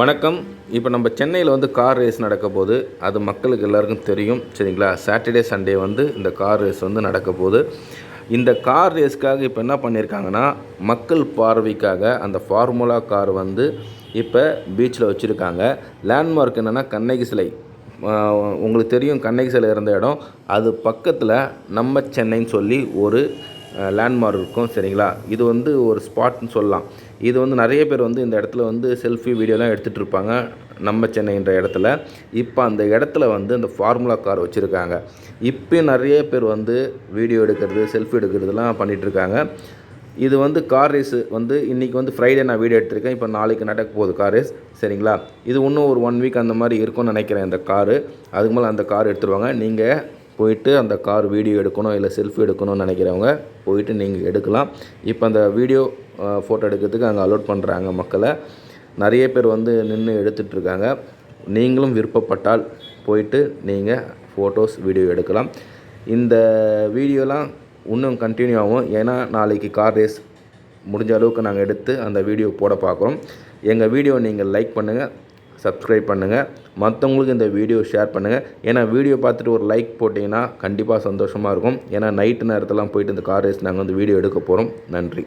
வணக்கம். இப்போ நம்ம சென்னையில் வந்து கார் ரேஸ் நடக்க போகுது அது மக்களுக்கு எல்லாருக்கும் தெரியும் சரிங்களா? சாட்டர்டே சண்டே வந்து இந்த கார் ரேஸ் வந்து நடக்க போகுது இந்த கார் ரேஸ்க்காக இப்போ என்ன பண்ணியிருக்காங்கன்னா மக்கள் பார்வைக்காக அந்த ஃபார்முலா கார் வந்து இப்போ பீச்சில் வச்சுருக்காங்க. லேண்ட்மார்க் என்னென்னா கண்ணகி சிலை. உங்களுக்கு தெரியும் கண்ணகி சிலை இருந்த இடம். அது பக்கத்தில் நம்ம சென்னைன்னு சொல்லி ஒரு லேண்ட்மார்க் இருக்கும் சரிங்களா? இது வந்து ஒரு ஸ்பாட்னு சொல்லலாம். இது வந்து நிறைய பேர் வந்து இந்த இடத்துல வந்து செல்ஃபி வீடியோலாம் எடுத்துகிட்டு இருப்பாங்க நம்ம சென்னைன்ற இடத்துல. இப்போ அந்த இடத்துல வந்து அந்த ஃபார்முலா கார் வச்சுருக்காங்க. இப்போ நிறைய பேர் வந்து வீடியோ எடுக்கிறது செல்ஃபி எடுக்கிறதுலாம் பண்ணிகிட்டு இருக்காங்க. இது வந்து கார் ரேஸு வந்து இன்றைக்கி வந்து ஃப்ரைடே நான் வீடியோ எடுத்திருக்கேன். இப்போ நாளைக்கு நடக்க போகுது கார் ரேஸ் சரிங்களா? இது இன்னும் ஒரு ஒன் வீக் அந்த மாதிரி இருக்கும்னு நினைக்கிறேன் இந்த காரு அதுக்கு மேலே அந்த கார் எடுத்துருவாங்க. நீங்கள் போயிட்டு அந்த கார் வீடியோ எடுக்கணும் இல்லை செல்ஃபி எடுக்கணும்னு நினைக்கிறவங்க போயிட்டு நீங்கள் எடுக்கலாம். இப்போ அந்த வீடியோ ஃபோட்டோ எடுக்கிறதுக்கு அங்கே அலோட் பண்ணுறாங்க மக்களை. நிறைய பேர் வந்து நின்று எடுத்துகிட்ருக்காங்க நீங்களும் விருப்பப்பட்டால் போயிட்டு நீங்கள் ஃபோட்டோஸ் வீடியோ எடுக்கலாம். இந்த வீடியோலாம் இன்னும் கண்டினியூ ஆகும். ஏன்னா நாளைக்கு கார் ரேஸ் முடிஞ்ச அளவுக்கு நாங்கள் எடுத்து அந்த வீடியோ போட பார்க்குறோம். எங்கள் வீடியோ நீங்கள் லைக் பண்ணுங்கள் சப்ஸ்கிரைப் பண்ணுங்கள் மற்றவங்களுக்கு இந்த வீடியோ ஷேர் பண்ணுங்கள் ஏன்னா வீடியோ பார்த்துட்டு ஒரு லைக் போட்டிங்கன்னா கண்டிப்பாக சந்தோஷமாக இருக்கும். ஏன்னா நைட்டு நேரத்தெல்லாம் போயிட்டு இந்த கார் ரேஸ் நாங்கள் வந்து வீடியோ எடுக்க போகிறோம் நன்றி.